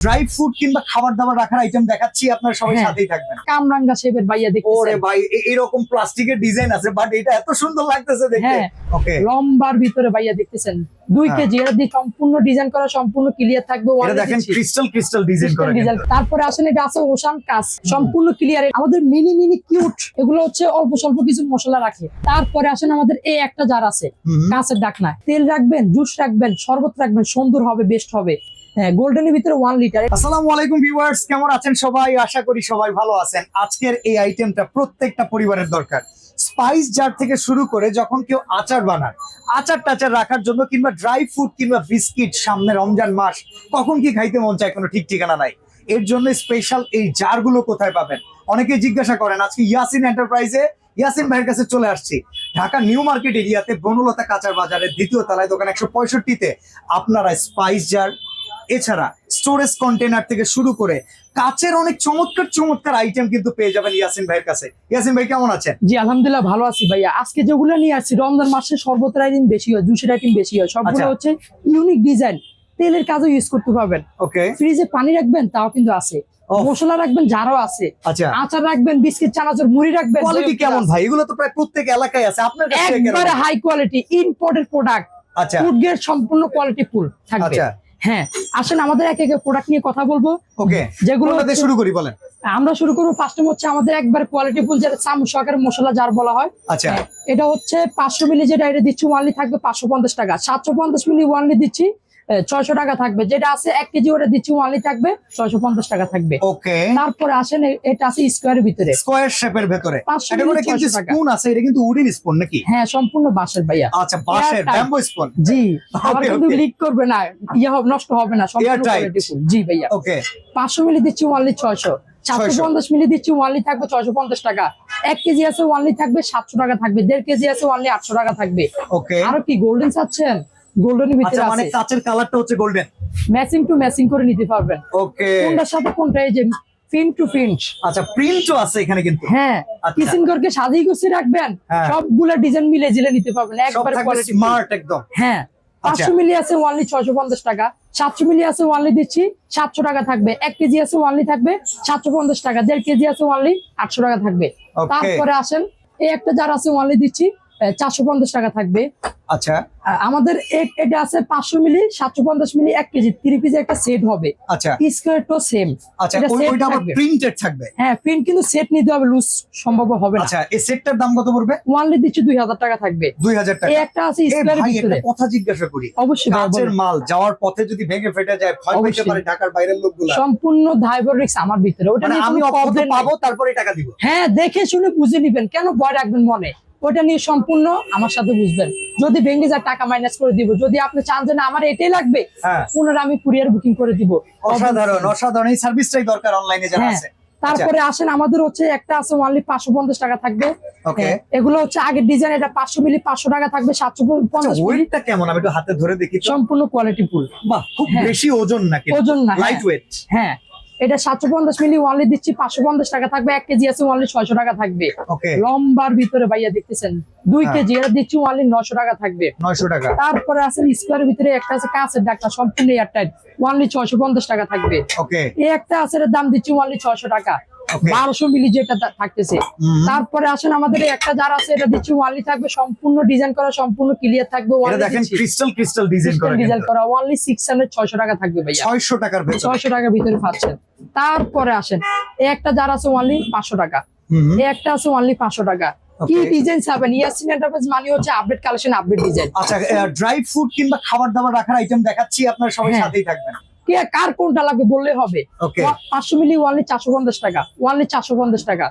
Dry fruit কিংবা খাবার দাবার রাখার আইটেম দেখাচ্ছি আপনার সবাই হ্যাঁ। সাথেই থাকবেন। কামরাঙ্গা শেপের ভাইয়া ওরে ভাই এরকম প্লাস্টিকের ডিজাইন আছে বাট এটা এত সুন্দর লাগতেছে দেখতে। হ্যাঁ। ওকে লম্বার ভিতরে ভাইয়া দেখতেছেন। দুই হ্যাঁ। কেজি এটা দিয়ে সম্পূর্ণ ডিজাইন করা সম্পূর্ণ ক্লিয়ার থাকবে এটা দেখেন ক্রিস্টাল ক্রিস্টাল ডিজাইন করা ডিজাইন তারপরে আসেন এটা আছে ওশান কাজ সম্পূর্ণ ক্লিয়ার আমাদের মিনি মিনি কিউট এগুলো হচ্ছে অল্প স্বল্প কিছু মশলা রাখে। তারপরে আসেন আমাদের এই একটা জার আছে। কাঁচের ডাকনা। তেল রাখবেন জুস রাখবেন শরবত রাখবেন সুন্দর হবে বেস্ট হবে। হ্যাঁ গোল্ডেনের ভিতরে ওয়ান লিটার আসসালামু আলাইকুম ভিউয়ার্স কেমন আছেন সবাই? আশা করি সবাই ভালো আছেন। আজকের এই আইটেমটা প্রত্যেকটা পরিবারের দরকার। স্পাইস জার থেকে শুরু করে যখন কেউ আচার বানান আচার টাচার রাখার জন্য কিংবা ড্রাই ফ্রুট কিংবা বিস্কিট সামনে রমজান মাস কখন কি খাইতে মন চায় কোনো ঠিক ঠিকানা নাই? এর জন্য স্পেশাল এই জারগুলো কোথায় পাবেন? অনেকে জিজ্ঞাসা করেন, আজকে ইয়াসিন এন্টারপ্রাইজে ইয়াসিন ভাইয়ের কাছে চলে আসছি। ঢাকা নিউ মার্কেট এরিয়াতে বনলতা কাঁচার বাজারের দ্বিতীয় তলায় দোকান একশো পঁয়ষট্টিতে আপনারা স্পাইস জার এছাড়া স্টোরেজ কন্টেনার থেকে শুরু করে কাচের অনেক চমৎকার চমৎকার আইটেম কিন্তু পেয়ে যাবেন ইয়াসিন ভাইয়ের কাছে। ইয়াসিন ভাই কেমন আছেন? জি আলহামদুলিল্লাহ ভালো আছি ভাইয়া। আজকে যেগুলো নিয়ে আসছি রমজান মাসে শরবতের আইটেম বেশি হয় জুসের আইটেম বেশি হয়। সবগুলো আচ্ছা। হচ্ছে ইউনিক ডিজাইন তেলের কাজও ইউজ করতে পারবেন। ওকে ফ্রিজে পানি রাখবেন তাও কিন্তু আছে। মশলা রাখবেন যারও আছে। আচ্ছা। আচার রাখবেন বিস্কিট চানাচুর মুড়ি রাখবেন। কোয়ালিটি কেমন ভাই? এগুলো তো প্রায় প্রত্যেক এলাকায় আছে। আপনার কাছে একবারে হাই কোয়ালিটি ইম্পোর্টেড প্রোডাক্ট আচ্ছা। ফুড গ্রেড সম্পূর্ণ কোয়ালিটি ফুল থাকবে। আচ্ছা। হ্যাঁ আসেন আমাদের এক এক প্রোডাক্ট নিয়ে কথা বলব। ওকে যেগুলো শুরু করি বলেন? আমরা শুরু করব ফার্স্ট হচ্ছে আমাদের একবার কোয়ালিটি ফুল যেটা চামচ সহকারে মশলা যার বলা হয়। আচ্ছা। এটা হচ্ছে পাঁচশো মিলি যেটা এটা দিচ্ছি ওয়ানলি থাকবে পাঁচশো পঞ্চাশ টাকা। সাতশো পঞ্চাশ মিলি ওয়ানলি দিচ্ছি ছয়শো টাকা থাকবে। যেটা আছে এক কেজি ওটা দিচ্ছি ওয়ানলি থাকবে ছয়শো পঞ্চাশ টাকা থাকবে। ওকে। তারপরে আসেন এটা আছে স্কোয়ারের ভিতরে। স্কোয়ার শেপের ভেতরে। 500 এটা করে মিলি কিন্তু 600 টাকা। স্পুন আছে? এটা কিন্তু উডেন স্পুন নাকি? হ্যাঁ সম্পূর্ণ বাঁশের ভাইয়া। আচ্ছা বাঁশের ব্যাম্বো স্পুন জি। আবার কিন্তু লিক করবে না ইয়ে হবে নষ্ট হবে না সম্পূর্ণ। জি ভাইয়া। ওকে পাঁচশো মিলি দিচ্ছি ওয়ানলি ছয়শো। সাতশো পঞ্চাশ মিলি দিচ্ছি ওয়ানলি থাকবে ছয়শো পঞ্চাশ টাকা। এক কেজি আছে ওয়ানলি থাকবে সাতশো টাকা থাকবে। দেড় কেজি আছে ওয়ানলি আটশো টাকা থাকবে। ওকে আরও কি গোল্ডেন চাচ্ছেন? গোল্ডেনের ভিতরে আচ্ছা মানে কাচের কালারটা হচ্ছে গোল্ডেন ম্যাচিং টু ম্যাচিং করে নিতে পারবেন। ওকে কোনটার সাথে কোনটা এই যে পিন টু পিঞ্চ আচ্ছা প্রিন্টও আছে এখানে কিন্তু। হ্যাঁ আচ্ছা। কিচিং করকে সাজিয়ে গুছিয়ে রাখবেন। হ্যাঁ। সবগুলা ডিজাইন মিলে জিলে নিতে পারবেন। একবারে কোয়ালিটি স্মার্ট একদম। হ্যাঁ আচ্ছা। পাঁচশো মিলি আছে ওয়ানলি ছয়শো পঞ্চাশ টাকা। সাতশো মিলি আছে ওয়ানলি দিচ্ছি সাতশো টাকা থাকবে। এক কেজি আছে ওয়ানলি থাকবে সাতশো পঞ্চাশ টাকা। দেড় কেজি আছে ওয়ানলি আটশো টাকা থাকবে। তারপরে আসেন এই একটা যার আছে ওয়ানলি দিচ্ছি। চারশো পঞ্চাশ টাকা থাকবে। আচ্ছা। আমাদের এটা আছে পাঁচশো মিলি সাতশো পঞ্চাশ মিলি এক কেজি। তিরিশ পিস একটা সেট হবে। আচ্ছা। স্কোয়ারটাও সেম আচ্ছা ওইটা আবার। প্রিন্টেড থাকবে? হ্যাঁ প্রিন্ট কিন্তু সেট নিতে হবে লুজ সম্ভব হবে না। আচ্ছা এই সেটটার দাম কত পড়বে? ওয়ানলি দিচ্ছি দুই হাজার টাকা থাকবে। দুই হাজার টাকা। একটা আছে স্কোয়ারের ভিতরে কথা জিজ্ঞাসা করি। অবশ্যই কাচের। মাল যাওয়ার পথে যদি ভেঙে ফেটে যায় ভয় পেতে পারে ঢাকার বাইরের লোকগুলা। সম্পূর্ণ দায়বর রিক্স আমার ভিতরে। ওটা মানে আমি। পাবো তারপরে টাকা দিব। হ্যাঁ দেখে শুনে বুঝে নিবেন। কেন ভয় রাখবেন মনে? ওটা নিয়ে সম্পূর্ণ আমার সাথে বুঝবেন। যদি ভেঙে যায় টাকা মাইনাস করে দিব যদি আপনি চান যে না আমার এটাই লাগবে হ্যাঁ। পুনরায় আমি কুরিয়ার বুকিং করে দিব। অসাধারণ অসাধারণ। এই সার্ভিসটাই দরকার অনলাইনে যারা হ্যাঁ। আছে। তারপরে আসেন আমাদের হচ্ছে একটা আছে ওনলি পাঁচশো পঞ্চাশ টাকা থাকবে। ওকে হ্যাঁ, এগুলো হচ্ছে আগের ডিজাইন এটা পাঁচশো মিলি পাঁচশো টাকা থাকবে সাতশো পঞ্চাশ ওয়েটটা কেমন? আমি একটু হাতে ধরে দেখি সম্পূর্ণ কোয়ালিটি ফুল বাহ খুব। বেশি ওজন নাকি ওজন না। লাইট ওয়েট হ্যাঁ। এটা সাতশো পঞ্চাশ মিলি ওয়ানলি দিচ্ছি পাঁচশো পঞ্চাশ টাকা থাকবে এক কেজি আছে ওয়ানলি ছয়শো টাকা থাকবে। লম্বার ভিতরে ভাইয়া দেখতেছেন দুই হ্যাঁ। কেজি এটা দিচ্ছি ওয়ানলি নশো টাকা থাকবে। নয়শো টাকা। তারপরে আছে স্কোয়ার ভিতরে একটা আছে কাঁচের ডাক্তার সম্পূর্ণ এয়ারটাইট ওয়ানলি ছয়শো পঞ্চাশ টাকা থাকবে। এই একটা আছে এটার দাম দিচ্ছি ওয়ানলি ছয়শো টাকা. বারোশো মিলি যেটা থাকতেছে। তারপরে আসেন আমাদের একটা যার আছে এটা দিচ্ছি ওয়ানলি থাকবে সম্পূর্ণ ডিজাইন করা সম্পূর্ণ ক্লিয়ার থাকবে দেখেন ক্রিস্টাল ক্রিস্টাল ডিজাইন করা ডিজাইন করা ওয়ানলি সিক্স হান্ড্রেড ছয়শো টাকা থাকবে ছয়শো টাকার ছয়শো টাকার ভিতরে পাচ্ছেন তারপরে আসেন একটা যার আছে ওয়ানলি পাঁচশো টাকা। একটা আছে ওয়ানলি পাঁচশো টাকা। কি ডিজাইন চাবেন ইয়াসিন এন্টারপ্রাইজ মানে হচ্ছে আপডেট কালেকশন আপডেট ডিজাইন আচ্ছা ড্রাই ফ্রুট কিংবা খাবার দাবার রাখার আইটেম দেখাচ্ছি আপনার সবাই হ্যাঁ। সাথেই থাকবেন। কে কার কোনটা লাগবে বললে হবে। পাঁচশো মিলি ওয়ানলি চারশো পঞ্চাশ টাকা ওয়ানলি চারশো পঞ্চাশ টাকা।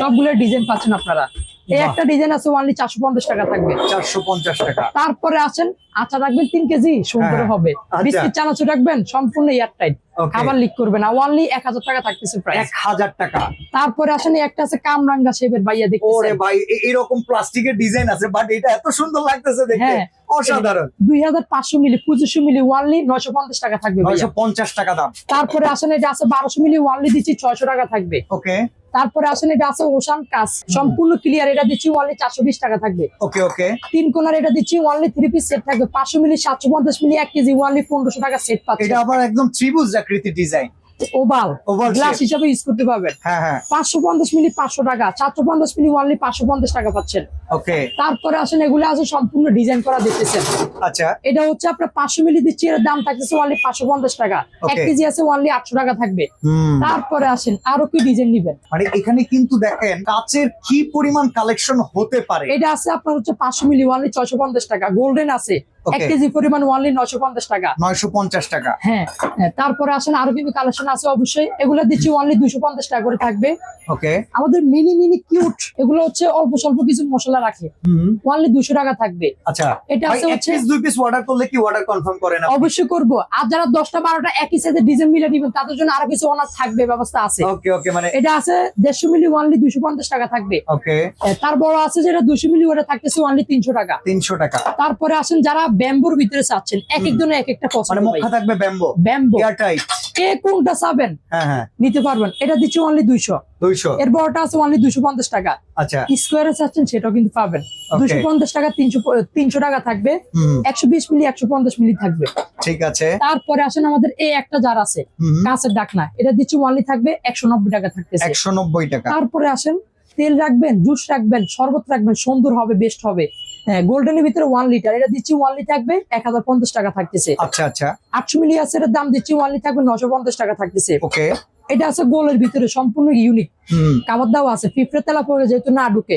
সবগুলো ডিজাইন পাচ্ছেন আপনারা। এই একটা ডিজাইন আছে ওয়ানলি চারশো পঞ্চাশ টাকা থাকবে। চারশো পঞ্চাশ টাকা। তারপরে আসেন আচার রাখবেন তিন কেজি সুন্দর হ্যাঁ। হবে। আচ্ছা। বিস্কিট চানাচুর রাখবেন সম্পূর্ণ এয়ারটাইট খাবার লিক করবে না। ওয়ানলি এক হাজার টাকা থাকতেছে প্রাইস এক হাজার টাকা। তারপরে আসেন একটা আছে কামরাঙ্গা শেপের ভাইয়া ওরে ভাই এরকম প্লাস্টিকের ডিজাইন আছে বাট এটা এত সুন্দর লাগতেছে দেখতে। হ্যাঁ। অসাধারণ। দুই হাজার পাঁচশো মিলি পঁচিশশো মিলি ওয়ানলি নয়শো পঞ্চাশ টাকা থাকবে নয়শো পঞ্চাশ টাকা দাম। তারপরে আসেন এটা আছে বারোশো মিলি ওয়ানলি দিচ্ছি ছয়শো টাকা থাকবে। ওকে তারপরে আসেন এটা আছে ওশান কাজ সম্পূর্ণ ক্লিয়ার এটা দিচ্ছি অনলি চারশো বিশ টাকা থাকবে। ওকে ওকে। তিন কোনার এটা দিচ্ছি অনলি থ্রি পিস সেট থাকবে। পাঁচশো মিলি সাতশো পঞ্চাশ মিলি এক কেজি ওয়ানলি পনেরোশো টাকা সেট পাচ্ছে। এটা আবার একদম ত্রিভুজ আকৃতি ডিজাইন ওভাল গ্লাস হিসাবে ইউজ করতে পারবেন। হ্যাঁ হ্যাঁ। পাঁচশো পঞ্চাশ মিলি পাঁচশো টাকা চারশো পঞ্চাশ মিলি অনলি পাঁচশো পঞ্চাশ টাকা পাচ্ছেন। ওকে তারপরে আসেন এগুলো আছে সম্পূর্ণ ডিজাইন করা দেখতেছেন। আচ্ছা। এটা হচ্ছে আপনার পাঁচশো মিলি দিচ্ছি এর দাম থাকতেছে পাঁচশো পঞ্চাশ টাকা। এক কেজি আছে অনলি আটশো টাকা থাকবে। তারপরে আসেন আরও কি ডিজাইন নিবেন? মানে এখানে কিন্তু দেখেন কাচের কি পরিমাণ কালেকশন হতে পারে। এটা আছে আপনার হচ্ছে পাঁচশো মিলি ওয়ানলি ছয়শো পঞ্চাশ টাকা। গোল্ডেন আছে। এক কেজি পরিমাণ ওয়ানলি নশো পঞ্চাশ টাকা। নয়শো পঞ্চাশ টাকা। হ্যাঁ হ্যাঁ, তারপরে আসেন আরও কিন্তু কালেকশন আছে অবশ্যই। এগুলো দিচ্ছি দুশো পঞ্চাশ টাকা করে থাকবে। ওকে আমাদের মিনি মিনি কিউট এগুলো হচ্ছে অল্প স্বল্প কিছু মশলা রাখে। ওয়ানলি দুশো টাকা থাকবে। আচ্ছা এটা আছে হচ্ছে দুই পিস অর্ডার করলে কি অর্ডার কনফার্ম করেন অবশ্যই করব। আর যারা দশটা বারোটা একই সাথে ডিজাইন মিলে নিবেন তাদের জন্য আরও কিছু অনার থাকবে ব্যবস্থা আছে। ওকে ওকে মানে এটা আছে দেড়শো মিলি ওয়ানলি দুশো পঞ্চাশ টাকা থাকবে। ওকে তার বড় আছে যেটা দুশো মিলি ওটা থাকতেছে ওয়ানলি তিনশো টাকা। তিনশো টাকা। তারপরে আসেন যারা ব্যাম্বোর ভিতরে চাচ্ছেন। এক একজনের এক একটা মানে পছন্দ মুখা থাকবে ব্যাম্বো। ব্যাম্বো। কে কোনটা চাবেন? হ্যাঁ হ্যাঁ। নিতে পারবেন। এটা দিচ্ছি অনলি দুইশো। দুইশো। এর বড়টা আছে অনলি দুশো পঞ্চাশ টাকা। আচ্ছা। স্কোয়ারে চাচ্ছেন সেটাও কিন্তু পাবেন. দুশো পঞ্চাশ টাকা তিনশো তিনশো টাকা থাকবে। একশো বিশ মিলি একশো পঞ্চাশ মিলি থাকবে। ঠিক আছে। তারপরে আসেন আমাদের এই একটা জার আছে কাঁচের ডাকনা। এটা দিচ্ছি অনলি থাকবে একশো নব্বই টাকা থাকবে একশো নব্বই টাকা। তারপরে আসেন তেল রাখবেন জুস রাখবেন শরবত রাখবেন সুন্দর হবে বেস্ট হবে। গোল্ডেনের ভিতরে ওয়ান লিটার এটা দিচ্ছি ওয়ান লিটার থাকবে এক হাজার পঞ্চাশ টাকা থাকতেছে। আচ্ছা আচ্ছা। আটশো মিলি আছে এটার দাম দিচ্ছি ওয়ান লিটার থাকবে নশো পঞ্চাশ টাকা থাকতেছে। ওকে। এটা আছে গোলের ভিতরে সম্পূর্ণ ইউনিক কাবার দাও আছে পিঁপড়ে তেলা পড়ে যেহেতু না ঢুকে।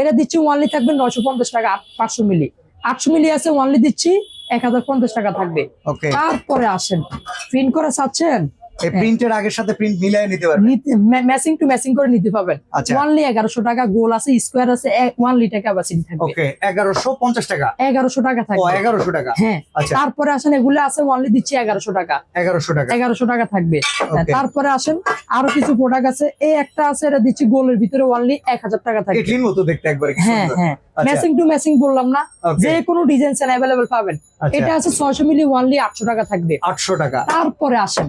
এটা দিচ্ছি ওয়ানলি থাকবে নশো পঞ্চাশ টাকা পাঁচশো মিলি আটশো মিলি আছে ওয়ানলি দিচ্ছি এক হাজার পঞ্চাশ টাকা থাকবে। তারপরে আসেন প্রিন্ট করে চাচ্ছেন? এই প্রিন্টের আগের সাথে প্রিন্ট মিলাই নিতে পারবে ম্যাচিং টু ম্যাচিং করে নিতে পারবেন। আচ্ছা। ওয়ানলি এগারোশো টাকা গোল আছে স্কোয়ার আছে ওয়ান লিটার ক্যাপাসিটি থাকবে। ওকে এগারোশো পঞ্চাশ টাকা। এগারোশো টাকা ও থাকবে। এগারোশো টাকা। হ্যাঁ আচ্ছা। তারপরে আসেন এগুলো আছে ওয়ানলি দিচ্ছি এগারোশো টাকা। এগারোশো টাকা। এগারোশো টাকা থাকবে। তারপরে আসেন আরও কিছু প্রোডাক্ট আছে এই একটা আছে এটা দিচ্ছি গোলের ভিতরে ওয়ানলি এক হাজার টাকা থাকবে। মতো দেখতে একবারে কি হ্যাঁ হ্যাঁ। আচ্ছা। ম্যাচিং টু ম্যাচিং বললাম না. যে কোনো ডিজাইন অ্যাভেলেবেল পাবেন। আচ্ছা। এটা আছে ছয়শো মিলি ওয়ানলি আটশো টাকা থাকবে। আটশো টাকা। তারপরে আসেন।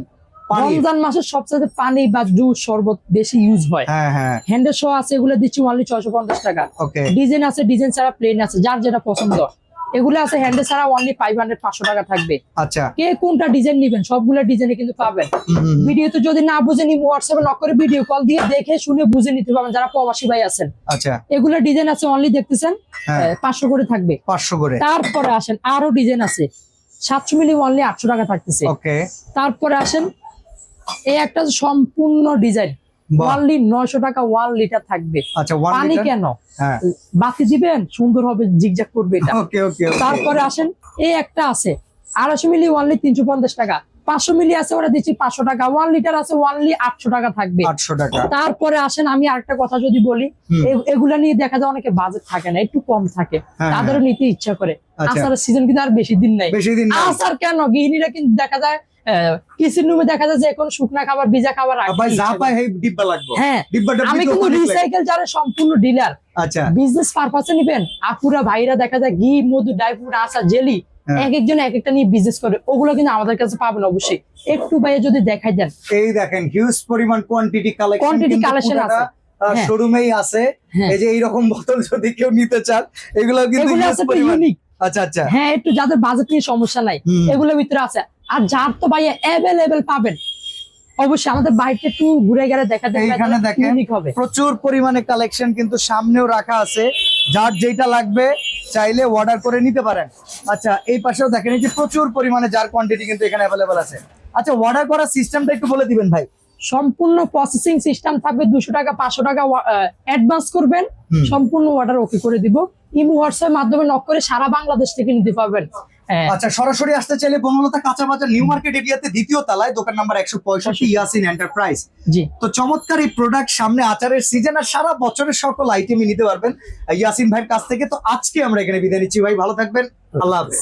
রমজান মাসের সবচেয়ে পানি বা জুস শরবত বেশি ইউজ হয়। হ্যাঁ হ্যাঁ। হ্যান্ডেল শো আছে এগুলো দিচ্ছি অনলি ছয়শো পঞ্চাশ টাকা। ডিজাইন আছে ডিজাইন ছাড়া প্লেন আছে যার যেটা পছন্দ। এগুলো আছে হ্যান্ডেল ছাড়া ওয়ানলি ফাইভ হান্ড্রেড পাঁচশো টাকা থাকবে। আচ্ছা। কে কোনটা ডিজাইন নিবেন সবগুলো ডিজাইনে কিন্তু পাবেন। ভিডিওতে যদি না বুঝে নিব হোয়াটসঅ্যাপে নক করে ভিডিও কল দিয়ে দেখে শুনে বুঝে নিতে পারবেন যারা প্রবাসী ভাই আছেন। আচ্ছা। এগুলো ডিজাইন আছে অনলি দেখতেছেন হ্যাঁ। পাঁচশো করে থাকবে। পাঁচশো করে। তারপরে আসেন আরও ডিজাইন আছে। সাতশো মিলি অনলি আটশো টাকা থাকতেছে। ওকে তারপরে আসেন এই একটা সম্পূর্ণ ডিজাইন। ওয়ানলি নয়শো টাকা ওয়ান লিটার থাকবে। আচ্ছা পানি কেন? হ্যাঁ। বাতি দিবেন সুন্দর হবে জিগজাগ করবে এটা। তারপরে আসেন এই একটা আছে। আড়াইশো মিলি ওয়ানলি তিনশো পঞ্চাশ টাকা। পাঁচশো মিলি আছে ওরা দিচ্ছি পাঁচশো টাকা। ওয়ান লিটার আছে ওয়ানলি আটশো টাকা থাকবে। আটশো টাকা। তারপরে আসেন আমি আরেকটা কথা যদি বলি এগুলা নিয়ে দেখা যায় অনেকে বাজেট থাকে না একটু কম থাকে। হ্যাঁ, তাদেরও নিতে ইচ্ছা করে। আচ্ছা। আসার সিজন কিন্তু আর বেশি দিন নাই। বেশি দিন আসার কেন? গৃহিণীরা কিন্তু দেখা যায় কিচেন রুমে দেখা যায় যে এখন শুকনা খাবার ভিজা খাবার ভাই যা ইচ্ছা করে। ডিব্বা লাগবে। হ্যাঁ ডিব্বাটা আমি কিন্তু রিসাইকেল যারা সম্পূর্ণ ডিলার আচ্ছা। বিজনেস পারপাসে নিবেন আপুরা ভাইরা দেখা যায় ঘি মধু ড্রাই ফ্রুট আচার জেলি হ্যাঁ। এক একজন এক একটা নিয়ে বিজনেস করে। ওগুলো কিন্তু আমাদের কাছে পাবেন অবশ্যই। একটু ভাইয়া যদি দেখাই দেন। এই দেখেন হিউজ পরিমাণ কোয়ান্টিটি কালেকশন Quantity collection আছে। হ্যাঁ। শোরুমেই আছে। হ্যাঁ। এই যে এইরকম বোতল যদি কেউ নিতে চান এগুলো কিন্তু ইউনিক আচ্ছা আচ্ছা। হ্যাঁ একটু যাদের বাজেট নিয়ে সমস্যা নাই এগুলোর ভিতরে আছে। আর যার তো ভাইয়া অ্যাভেলেবেল পাবেন। অবশ্যই আমাদের বাইরে একটু ঘুরে গেলে দেখা যায় এখানে দেখেন। প্রচুর পরিমাণে কালেকশন কিন্তু সামনেও রাখা আছে। যার যেটা লাগবে চাইলে অর্ডার করে নিতে পারেন। আচ্ছা এই পাশেও দেখেন এই যে প্রচুর পরিমাণে যার কোয়ান্টিটি কিন্তু এখানে অ্যাভেলেবল আছে। আচ্ছা অর্ডার করার সিস্টেমটা একটু বলে দিবেন ভাই। সম্পূর্ণ প্রসেসিং সিস্টেম থাকবে দুশো টাকা পাঁচশো টাকা অ্যাডভান্স করবেন। সম্পূর্ণ অর্ডার ওকে করে দিব। ইমো হোয়াটসঅ্যাপ মাধ্যমে নক করে সারা বাংলাদেশ থেকে নিতে পারবেন। আচ্ছা সরাসরি আসতে চাইলে বনলতা কাঁচা বাজার নিউ মার্কেট এরিয়াতে দ্বিতীয় তলায় দোকান নাম্বার একশো পঁয়ষট্টি ইয়াসিন এন্টারপ্রাইজ। জি। তো চমৎকার এই প্রোডাক্ট সামনে আচারের সিজন আর সারা বছরের সকল আইটেমই নিতে পারবেন। ইয়াসিন ভাইয়ের কাছ থেকে। তো আজকে আমরা এখানে বিদায় নিচ্ছি ভাই ভালো থাকবেন। আল্লাহ হাফেজ।